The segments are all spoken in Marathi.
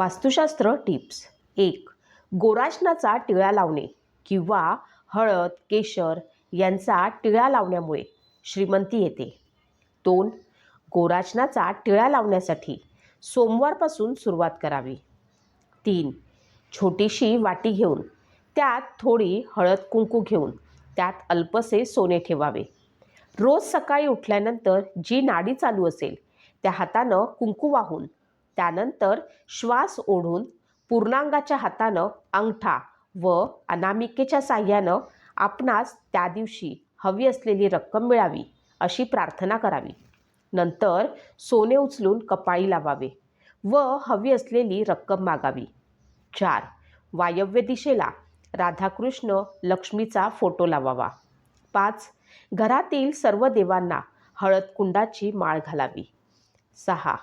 वास्तुशास्त्र टिप्स. एक गोराशनाचा टिळा लावणे किंवा हळद केशर यांचा टिळा लावण्यामुळे श्रीमंती येते. दोन गोराशनाचा टिळा लावण्यासाठी सोमवारपासून सुरुवात करावी. तीन छोटीशी वाटी घेऊन त्यात थोडी हळद कुंकू घेऊन त्यात अल्पसे सोने ठेवावे. रोज सकाळी उठल्यानंतर जी नाडी चालू असेल त्या हातानं कुंकू वाहून त्यानंतर श्वास ओढून पूर्णांगाच्या हातानं अंगठा व अनामिकेच्या साह्यानं आपणास त्या दिवशी हवी असलेली रक्कम मिळावी अशी प्रार्थना करावी. नंतर सोने उचलून कपाळी लावावे व हवी असलेली रक्कम मागावी. चार. वायव्य दिशेला राधाकृष्ण लक्ष्मीचा फोटो लावावा. पाच. घरातील सर्व देवांना हळद कुंडाची माळ घालावी. सहा.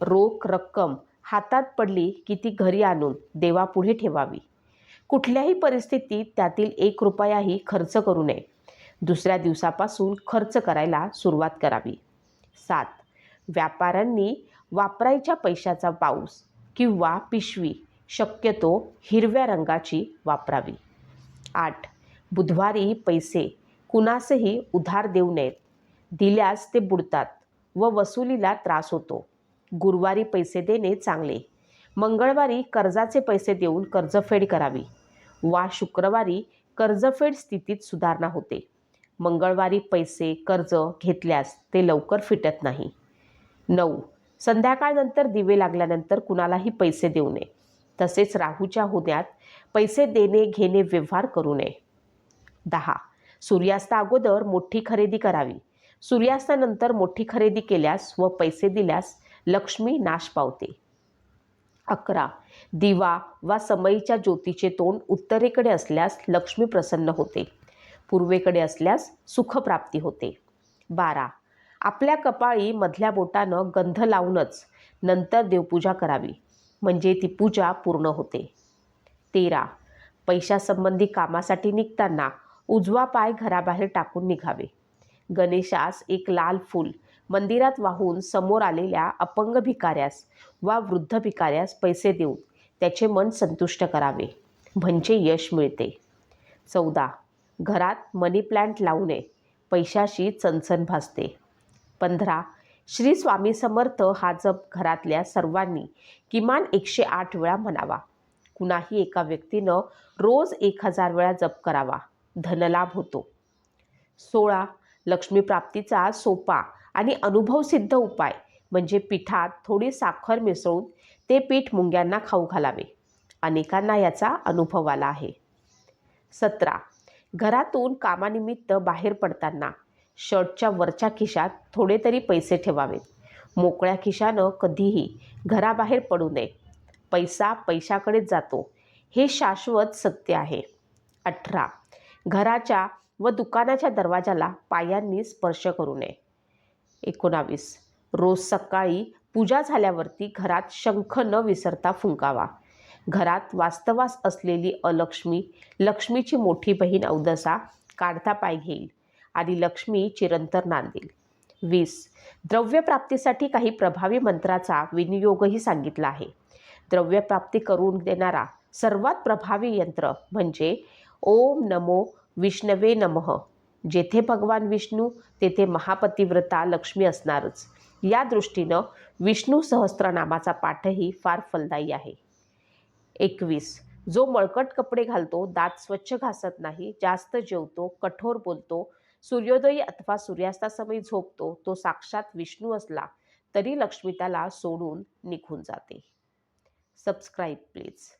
रोख रक्कम हातात पडली की ती घरी आणून देवापुढे ठेवावी. कुठल्याही परिस्थितीत त्यातील एक रुपयाही खर्च करू नये. दुसऱ्या दिवसापासून खर्च करायला सुरुवात करावी. सात. व्यापाऱ्यांनी वापरायच्या पैशाचा पाऊस किंवा पिशवी शक्यतो हिरव्या रंगाची वापरावी. आठ. बुधवारी पैसे कुणासही उधार देऊ नयेत. दिल्यास ते बुडतात व वसुलीला त्रास होतो. गुरुवारी पैसे देणे चांगले. मंगळवारी कर्जाचे पैसे देऊन कर्जफेड करावी. वा शुक्रवारी कर्जफेड स्थितीत सुधारणा होते. मंगळवारी पैसे कर्ज घेतल्यास ते लवकर फिटत नाही. नऊ. संध्याकाळनंतर दिवे लागल्यानंतर कुणालाही पैसे देऊ नये. तसेच राहूच्या होण्यात पैसे देणे घेणे व्यवहार करू नये. दहा. सूर्यास्ता अगोदर मोठी खरेदी करावी. सूर्यास्तानंतर मोठी खरेदी केल्यास व पैसे दिल्यास लक्ष्मी नाश पावते. अकरा. दिवा वा समईच्या ज्योतीचे तोंड उत्तरेकडे असल्यास लक्ष्मी प्रसन्न होते. पूर्वेकडे असल्यास सुखप्राप्ती होते. बारा. आपल्या कपाळी मधल्या बोटानं गंध लावूनच नंतर देवपूजा करावी. म्हणजे ती पूजा पूर्ण होते. तेरा. पैशासंबंधी कामासाठी निघताना उजवा पाय घराबाहेर टाकून निघावे. गणेशास एक लाल फूल मंदिरात वाहून समोर आलेल्या अपंग भिकाऱ्यास वा वृद्ध भिकाऱ्यास पैसे देऊन त्याचे मन संतुष्ट करावे. म्हणजे यश मिळते. चौदा. घरात मनी प्लॅन्ट लावू नये. पैशाशी चणचण भासते. पंधरा. श्री स्वामी समर्थ हा जप घरातल्या सर्वांनी किमान एकशे आठ वेळा म्हणावा. कुणाही एका व्यक्तीनं रोज एक हजार वेळा जप करावा. धनलाभ होतो. सोळा. लक्ष्मीप्राप्तीचा सोपा आणि अनुभवसिद्ध उपाय म्हणजे पिठात थोडी साखर मिसळून ते पीठ मुंग्यांना खाऊ घालावे. अनेकांना याचा अनुभव आला आहे. सतरा. घरातून कामानिमित्त बाहेर पडताना शर्टच्या वरच्या खिशात थोडे तरी पैसे ठेवावेत मोकळ्या खिशानं कधीही घराबाहेर पडू नये. पैसा पैशाकडेच जातो. हे शाश्वत सत्य आहे. अठरा. घराच्या व दुकानाच्या दरवाजाला पायांनी स्पर्श करू नये. एकोणावीस. रोज सकाळी पूजा झाल्यावरती घरात शंख न विसरता फुंकावा. घरात वास्तवास असलेली अलक्ष्मी लक्ष्मीची मोठी बहीण अवदसा काढता पाय घेईल आणि लक्ष्मी चिरंतर नांदेल. वीस. द्रव्यप्राप्तीसाठी काही प्रभावी मंत्राचा विनियोगही सांगितला आहे. द्रव्यप्राप्ती करून देणारा सर्वात प्रभावी यंत्र म्हणजे ओम नमो विष्णवे नमः. जेथे भगवान विष्णू तेथे महापतिव्रता लक्ष्मी असणारच. या दृष्टीनं विष्णू सहस्त्रनामाचा पाठही फार फलदायी आहे. एकवीस. जो मळकट कपडे घालतो दात स्वच्छ घासत नाही जास्त जेवतो कठोर बोलतो सूर्योदयी अथवा सूर्यास्तासमयी झोपतो तो साक्षात विष्णू असला तरी लक्ष्मी त्याला सोडून निघून जाते. Subscribe please.